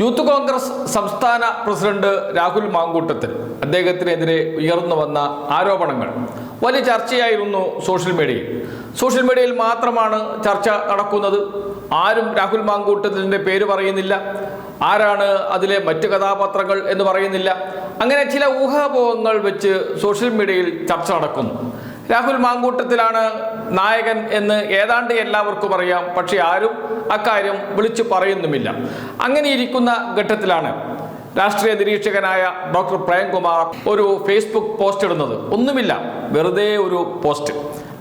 Youth Congress സംസ്ഥാന president Rahul Mamkootathil അദ്ദേഹത്തിനെതിരെ ഉയർന്നു വന്ന ആരോപണങ്ങൾ. വലിയ ചർച്ചയായിരുന്നു സോഷ്യൽ മീഡിയയിൽ. സോഷ്യൽ മീഡിയയിൽ മാത്രമാണ് ചർച്ച നടക്കുന്നത്. ആരും രാഹുൽ മാങ്കൂട്ടത്തിന്റെ പേര് പറയുന്നില്ല. ആരാണ് അതിലെ മറ്റ് കഥാപാത്രങ്ങൾ എന്ന് പറയുന്നില്ല. അങ്ങനെ ചില ഊഹാപോഹങ്ങൾ വെച്ച് സോഷ്യൽ മീഡിയയിൽ ചർച്ച നടക്കുന്നു. രാഹുൽ മാങ്കൂട്ടത്തിലാണ് നായകൻ എന്ന് ഏതാണ്ട് എല്ലാവർക്കും അറിയാം. പക്ഷെ ആരും അക്കാര്യം വിളിച്ചു പറയുന്നുമില്ല. അങ്ങനെയിരിക്കുന്ന ഘട്ടത്തിലാണ് രാഷ്ട്രീയ നിരീക്ഷകനായ ഡോക്ടർ പ്രേംകുമാർ ഒരു ഫേസ്ബുക്ക് പോസ്റ്റ് ഇടുന്നത്. ഒന്നുമില്ല വെറുതെ ഒരു പോസ്റ്റ്.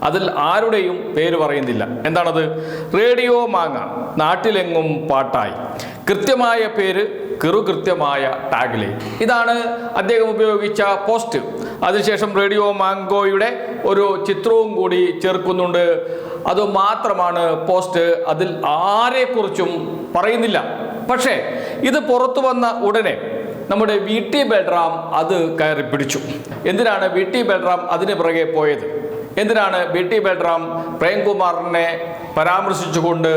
അതിൽ ആരുടെയും പേര് പറയുന്നില്ല. എന്താണത്? റേഡിയോ മാങ്ങ നാട്ടിലെങ്ങും പാട്ടായി. കൃത്യമായ പേര് കൃത്യമായ ടാഗ്ലൈൻ ഇതാണ് അദ്ദേഹം ഉപയോഗിച്ച പോസ്റ്റ്. അതിനുശേഷം റേഡിയോ മാങ്കോയുടെ ഒരു ചിത്രവും കൂടി ചേർക്കുന്നുണ്ട്. അതുമാത്രമാണ് പോസ്റ്റ് അതിൽ ആരെക്കുറിച്ചും പറയുന്നില്ല. പക്ഷേ ഇത് പുറത്തു വന്ന ഉടനെ നമ്മുടെ വി ടി ബൽറാം അത് കയറി പിടിച്ചു. എന്തിനാണ് വി ടി ബൽറാം അതിന് പിറകെ പോയത്? എന്തിനാണ് ബി ടി ബൽറാം പ്രേംകുമാറിനെ പരാമർശിച്ചുകൊണ്ട്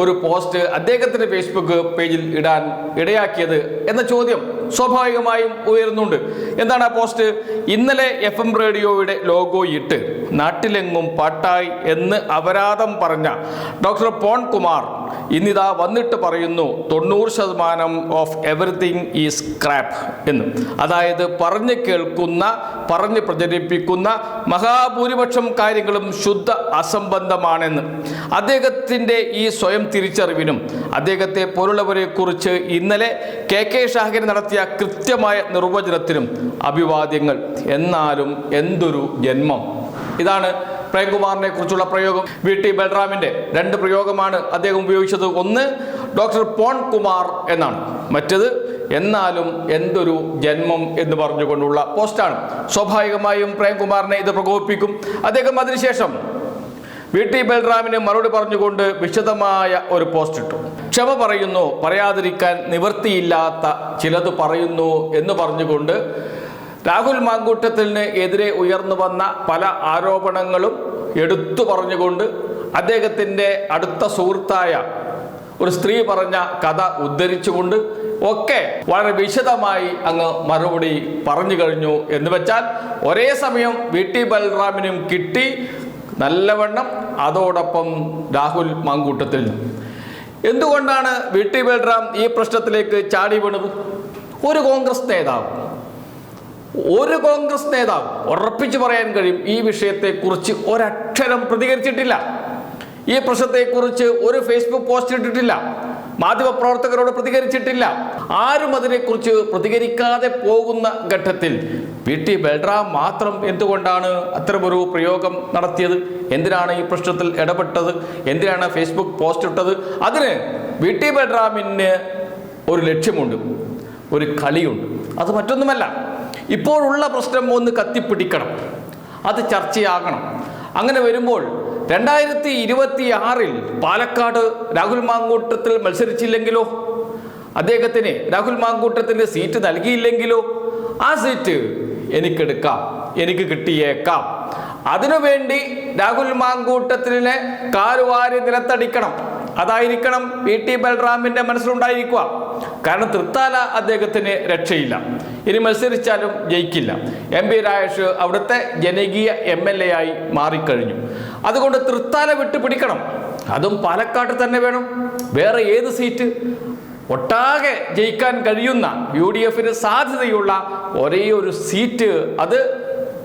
ഒരു പോസ്റ്റ് അദ്ദേഹത്തിന്റെ ഫേസ്ബുക്ക് പേജിൽ ഇടാൻ ഇടയാക്കിയത് എന്ന ചോദ്യം സ്വാഭാവികമായും ഉയരുന്നുണ്ട്. എന്താണ് ആ പോസ്റ്റ്? ഇന്നലെ എഫ് എം റേഡിയോയുടെ ലോഗോ ഇട്ട് നാട്ടിലെങ്ങും പാട്ടായി എന്ന് അപരാധം പറഞ്ഞ ഡോക്ടർ പോൺ കുമാർ ഇന്നിതാ വന്നിട്ട് പറയുന്നു തൊണ്ണൂറ് ശതമാനം ഓഫ് എവറിത്തിങ് ഈസ് സ്ക്രാപ്പ് എന്ന്. അതായത് പറഞ്ഞ് കേൾക്കുന്ന പറഞ്ഞ് പ്രചരിപ്പിക്കുന്ന മഹാഭൂരിപക്ഷം കാര്യങ്ങളും ശുദ്ധ അസംബന്ധമാണെന്ന്. അദ്ദേഹത്തിന്റെ ഈ സ്വയം തിരിച്ചറിവിനും അദ്ദേഹത്തെ പോലുള്ളവരെ കുറിച്ച് ഇന്നലെ കെ കെ ഷാഹിർ നടത്തിയ കൃത്യമായ നിർവചനത്തിനും അഭിവാദ്യങ്ങൾ. എന്നാലും എന്തൊരു ജന്മം. ഇതാണ് പ്രേംകുമാറിനെ കുറിച്ചുള്ള പ്രയോഗം വി ടി ബൽറാമിന്റെ രണ്ട് പ്രയോഗമാണ് അദ്ദേഹം ഉപയോഗിച്ചത്. ഒന്ന് ഡോക്ടർ പോൺ കുമാർ എന്നാണ്. മറ്റത് എന്നാലും എന്തൊരു ജന്മം എന്ന് പറഞ്ഞുകൊണ്ടുള്ള പോസ്റ്റാണ്. സ്വാഭാവികമായും പ്രേംകുമാറിനെ ഇത് പ്രകോപിപ്പിക്കും. അദ്ദേഹം അതിനുശേഷം വി ടി ബൽറാമിന് മറുപടി പറഞ്ഞുകൊണ്ട് വിശദമായ ഒരു പോസ്റ്റ് ഇട്ടു ക്ഷമ പറയുന്നു പറയാതിരിക്കാൻ നിവൃത്തിയില്ലാത്ത ചിലത് പറയുന്നു എന്ന് പറഞ്ഞുകൊണ്ട് രാഹുൽ മാങ്കൂട്ടത്തിന് എതിരെ ഉയർന്നു വന്ന പല ആരോപണങ്ങളും എടുത്തു പറഞ്ഞുകൊണ്ട് അദ്ദേഹത്തിന്റെ അടുത്ത സുഹൃത്തായ ഒരു സ്ത്രീ പറഞ്ഞ കഥ ഉദ്ധരിച്ചുകൊണ്ട് ഒക്കെ വളരെ വിശദമായി അങ്ങ് മറുപടി പറഞ്ഞു കഴിഞ്ഞു എന്ന് വെച്ചാൽ ഒരേ സമയം വി ടി ബൽറാമിനും കിട്ടി നല്ലവണ്ണം. അതോടൊപ്പം രാഹുൽ മാങ്കൂട്ടത്തിൽ. എന്തുകൊണ്ടാണ് വി ടി ബൽറാം ഈ പ്രശ്നത്തിലേക്ക് ചാടി വീണത്? ഒരു കോൺഗ്രസ് നേതാവ്. ഒരു കോൺഗ്രസ് നേതാവ് ഉറപ്പിച്ചു പറയാൻ കഴിയും ഈ വിഷയത്തെക്കുറിച്ച് ഒരക്ഷരം പ്രതികരിച്ചിട്ടില്ല. ഈ പ്രശ്നത്തെക്കുറിച്ച് ഒരു ഫേസ്ബുക്ക് പോസ്റ്റ് ഇട്ടിട്ടില്ല മാധ്യമപ്രവർത്തകരോട് പ്രതികരിച്ചിട്ടില്ല. ആരും അതിനെക്കുറിച്ച് പ്രതികരിക്കാതെ പോകുന്ന ഘട്ടത്തിൽ പി. ടി. ബൽറാം മാത്രം എന്തുകൊണ്ടാണ് അത്തരമൊരു പ്രയോഗം നടത്തിയത്? എന്തിനാണ് ഈ പ്രശ്നത്തിൽ ഇടപെട്ടത്? എന്തിനാണ് ഫേസ്ബുക്ക് പോസ്റ്റ് ഇട്ടത്? അതിന് വി ടി. ബൽറാമിന് ഒരു ലക്ഷ്യമുണ്ട് ഒരു കളിയുണ്ട്. അത് മറ്റൊന്നുമല്ല. ഇപ്പോഴുള്ള പ്രശ്നം ഒന്ന് കത്തിപ്പിടിക്കണം. അത് ചർച്ചയാകണം. അങ്ങനെ വരുമ്പോൾ രണ്ടായിരത്തി ഇരുപത്തി ആറിൽ പാലക്കാട് രാഹുൽ മാങ്കൂട്ടത്തിൽ മത്സരിച്ചില്ലെങ്കിലോ? അദ്ദേഹത്തിന് രാഹുൽ മാങ്കൂട്ടത്തിന്റെ സീറ്റ് നൽകിയില്ലെങ്കിലോ? ആ സീറ്റ് എനിക്കെടുക്കാം എനിക്ക് കിട്ടിയേക്കാം. അതിനുവേണ്ടി രാഹുൽ മാങ്കൂട്ടത്തിനെ കാലുവാരി നിലത്തടിക്കണം. അതായിരിക്കണം വി ടി ബൽറാമിന്റെ മനസ്സിലുണ്ടായിരിക്കുക. കാരണം തൃത്താല അദ്ദേഹത്തിന് രക്ഷയില്ല. ഇനി മത്സരിച്ചാലും ജയിക്കില്ല. എം പി രാജേഷ് അവിടുത്തെ ജനകീയ എം എൽ എ ആയി മാറിക്കഴിഞ്ഞു. അതുകൊണ്ട് തൃത്താല വിട്ട് പിടിക്കണം അതും പാലക്കാട്ട് തന്നെ വേണം. വേറെ ഏത് സീറ്റ്? ഒട്ടാകെ ജയിക്കാൻ കഴിയുന്ന യു ഡി എഫിന് സാധ്യതയുള്ള ഒരേ ഒരു സീറ്റ് അത്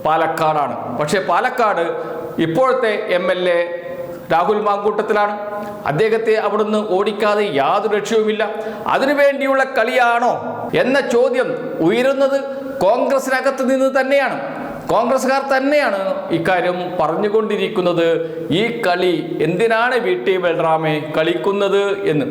പാലക്കാടാണ്. പക്ഷേ പാലക്കാട് ഇപ്പോഴത്തെ എം എൽ എ രാഹുൽ മാങ്കൂട്ടത്തിലാണ്. അദ്ദേഹത്തെ അവിടുന്ന് ഓടിക്കാതെ യാതൊരു ലക്ഷ്യവുമില്ല അതിനുവേണ്ടിയുള്ള കളിയാണോ എന്ന ചോദ്യം ഉയരുന്നത് കോൺഗ്രസിനകത്ത് നിന്ന് തന്നെയാണ്. കോൺഗ്രസ്സുകാർ തന്നെയാണ് ഇക്കാര്യം പറഞ്ഞുകൊണ്ടിരിക്കുന്നത്. ഈ കളി എന്തിനാണ് വി ടി ബൽറാമെ കളിക്കുന്നത് എന്ന്.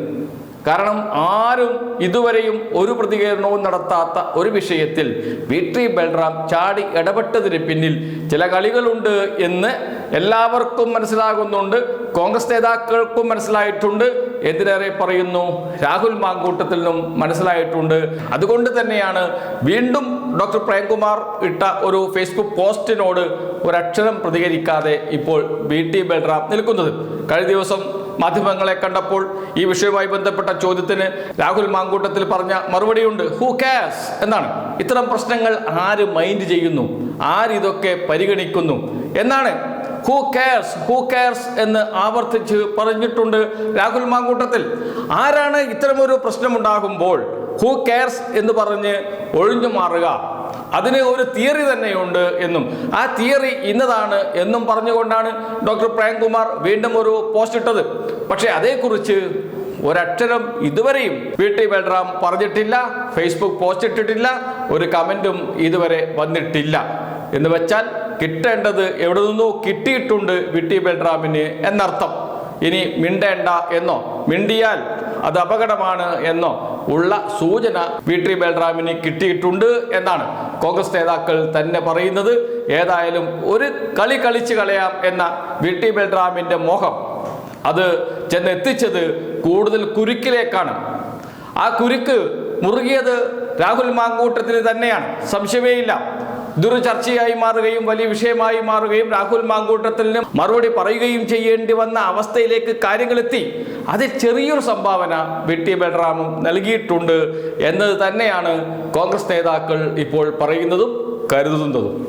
കാരണം ആരും ഇതുവരെയും ഒരു പ്രതികരണവും നടത്താത്ത ഒരു വിഷയത്തിൽ വി ടി ബൽറാം ചാടി ഇടപെട്ടതിന് പിന്നിൽ ചില കളികളുണ്ട് എന്ന് എല്ലാവർക്കും മനസ്സിലാകുന്നുണ്ട്. കോൺഗ്രസ് നേതാക്കൾക്കും മനസ്സിലായിട്ടുണ്ട്. എന്തിനേറെ പറയുന്നു? രാഹുൽ മാങ്കൂട്ടത്തിനും മനസ്സിലായിട്ടുണ്ട്. അതുകൊണ്ട് തന്നെയാണ് വീണ്ടും ഡോക്ടർ പ്രേംകുമാർ ഇട്ട ഒരു ഫേസ്ബുക്ക് പോസ്റ്റിനോട് ഒരക്ഷരം പ്രതികരിക്കാതെ ഇപ്പോൾ വി ടി ബൽറാം നിൽക്കുന്നത്. കഴിഞ്ഞ ദിവസം മാധ്യമങ്ങളെ കണ്ടപ്പോൾ ഈ വിഷയവുമായി ബന്ധപ്പെട്ട ചോദ്യത്തിന് രാഹുൽ മാങ്കൂട്ടത്തിൽ പറഞ്ഞ മറുപടിയുണ്ട്. ഹൂ കാസ് എന്നാണ്. ഇത്തരം പ്രശ്നങ്ങൾ ആര് മൈൻഡ് ചെയ്യുന്നു? ആരിതൊക്കെ പരിഗണിക്കുന്നു? എന്നാണ്. ഹൂ കെയർസ് ഹൂ കെയർസ് എന്ന് ആവർത്തിച്ച് പറഞ്ഞിട്ടുണ്ട് രാഹുൽ മാങ്കൂട്ടത്തിൽ. ആരാണ് ഇത്തരമൊരു പ്രശ്നമുണ്ടാകുമ്പോൾ ഹൂ കെയർസ് എന്ന് പറഞ്ഞ് ഒഴിഞ്ഞു മാറുക? അതിന് ഒരു തിയറി തന്നെയുണ്ട് എന്നും. ആ തിയറി ഇന്നതാണ് എന്നും പറഞ്ഞുകൊണ്ടാണ് ഡോക്ടർ പ്രേംകുമാർ വീണ്ടും ഒരു പോസ്റ്റ് ഇട്ടത്. പക്ഷേ അതേക്കുറിച്ച് ഒരക്ഷരം ഇതുവരെയും വി ടി ബൽറാം പറഞ്ഞിട്ടില്ല ഫേസ്ബുക്ക് പോസ്റ്റ് ഇട്ടിട്ടില്ല ഒരു കമന്റും ഇതുവരെ വന്നിട്ടില്ല. എന്ന് വെച്ചാൽ കിട്ടേണ്ടത് എവിടെ നിന്നോ കിട്ടിയിട്ടുണ്ട് വി ടി ബൽറാമിന് എന്നർത്ഥം. ഇനി മിണ്ടേണ്ട എന്നോ മിണ്ടിയാൽ അത് അപകടമാണ് എന്നോ ഉള്ള സൂചന വി ടി ബൽറാമിന് കിട്ടിയിട്ടുണ്ട് എന്നാണ് കോൺഗ്രസ് നേതാക്കൾ തന്നെ പറയുന്നത്. ഏതായാലും ഒരു കളി കളിച്ച് കളയാം എന്ന വി ടി ബൽറാമിന്റെ മോഹം. അത് ചെന്നെത്തിച്ചത് കൂടുതൽ കുരുക്കിലേക്കാണ്. ആ കുരുക്ക് മുറുകിയത് രാഹുൽ മാങ്കൂട്ടത്തിന് തന്നെയാണ്. സംശയമേയില്ല. ഇതൊരു ചർച്ചയായി മാറുകയും വലിയ വിഷയമായി മാറുകയും രാഹുൽ മാങ്കൂട്ടത്തിന് മറുപടി പറയുകയും ചെയ്യേണ്ടി വന്ന അവസ്ഥയിലേക്ക് കാര്യങ്ങളെത്തി. അതിൽ ചെറിയൊരു സംഭാവന വി ടി ബലറാമും നൽകിയിട്ടുണ്ട് എന്നത് തന്നെയാണ് കോൺഗ്രസ് നേതാക്കൾ ഇപ്പോൾ പറയുന്നതും കരുതുന്നതും.